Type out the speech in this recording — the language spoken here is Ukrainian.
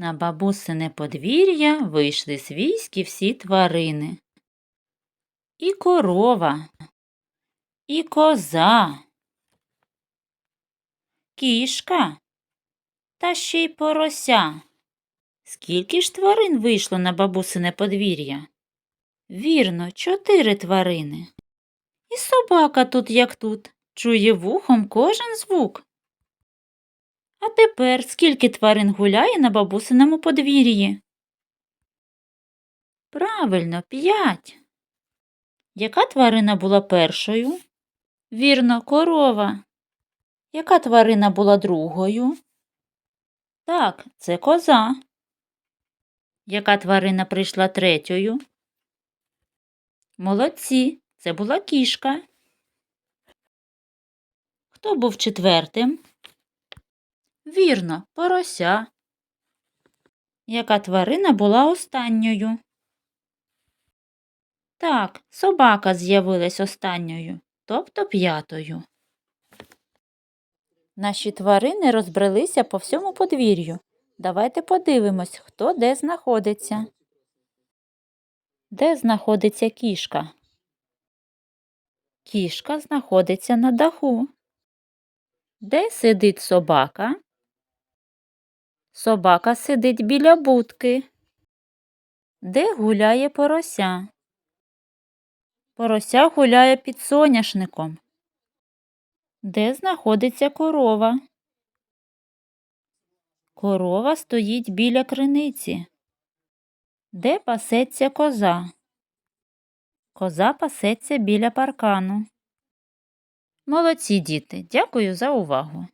На бабусине подвір'я вийшли свійські всі тварини. І корова, і коза, кішка та ще й порося. Скільки ж тварин вийшло на бабусине подвір'я? Вірно, чотири тварини. І собака тут, як тут, чує вухом кожен звук. А тепер скільки тварин гуляє на бабусиному подвір'ї? Правильно, п'ять. Яка тварина була першою? Вірно, корова. Яка тварина була другою? Так, це коза. Яка тварина прийшла третьою? Молодці, це була кішка. Хто був четвертим? Вірно, порося. Яка тварина була останньою? Так, собака з'явилась останньою, тобто п'ятою. Наші тварини розбрелися по всьому подвір'ю. Давайте подивимось, хто де знаходиться. Де знаходиться кішка? Кішка знаходиться на даху. Де сидить собака? Собака сидить біля будки. Де гуляє порося? Порося гуляє під соняшником. Де знаходиться корова? Корова стоїть біля криниці. Де пасеться коза? Коза пасеться біля паркану. Молодці діти, дякую за увагу.